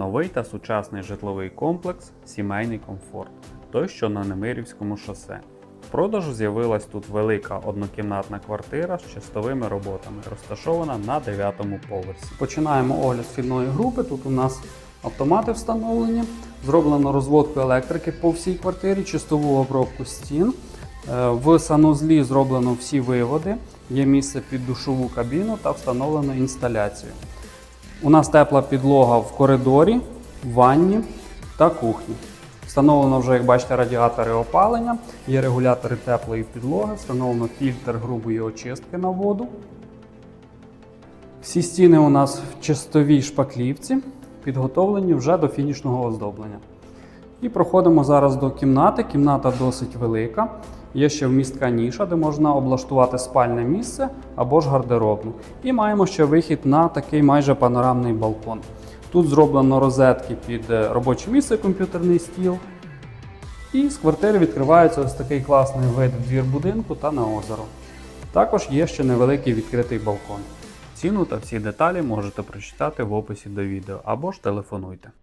Новий та сучасний житловий комплекс Сімейний комфорт, той, що на Немирівському шосе. В продажу з'явилась тут велика однокімнатна квартира з чистовими роботами, розташована на 9 поверсі. Починаємо огляд вхідної групи. Тут у нас автомати встановлені, зроблено розводку електрики по всій квартирі, чистову обробку стін. Е, В санузлі зроблено всі виводи, є місце під душову кабіну та встановлено інсталяцію. У нас тепла підлога в коридорі, ванні та кухні. Встановлено вже, як бачите, радіатори опалення, є регулятори теплої підлоги, встановлено фільтр грубої очистки на воду. Всі стіни у нас в чистовій шпаклівці, підготовлені вже до фінішного оздоблення. І проходимо зараз до кімнати. Кімната досить велика. Є ще вмістка ніша, де можна облаштувати спальне місце або ж гардеробну. І маємо ще вихід на такий майже панорамний балкон. Тут зроблено розетки під е, робоче місце, комп'ютерний стіл. І з квартири відкривається ось такий класний вид в двір будинку та на озеро. Також є ще невеликий відкритий балкон. Ціну та всі деталі можете прочитати в описі до відео або ж телефонуйте.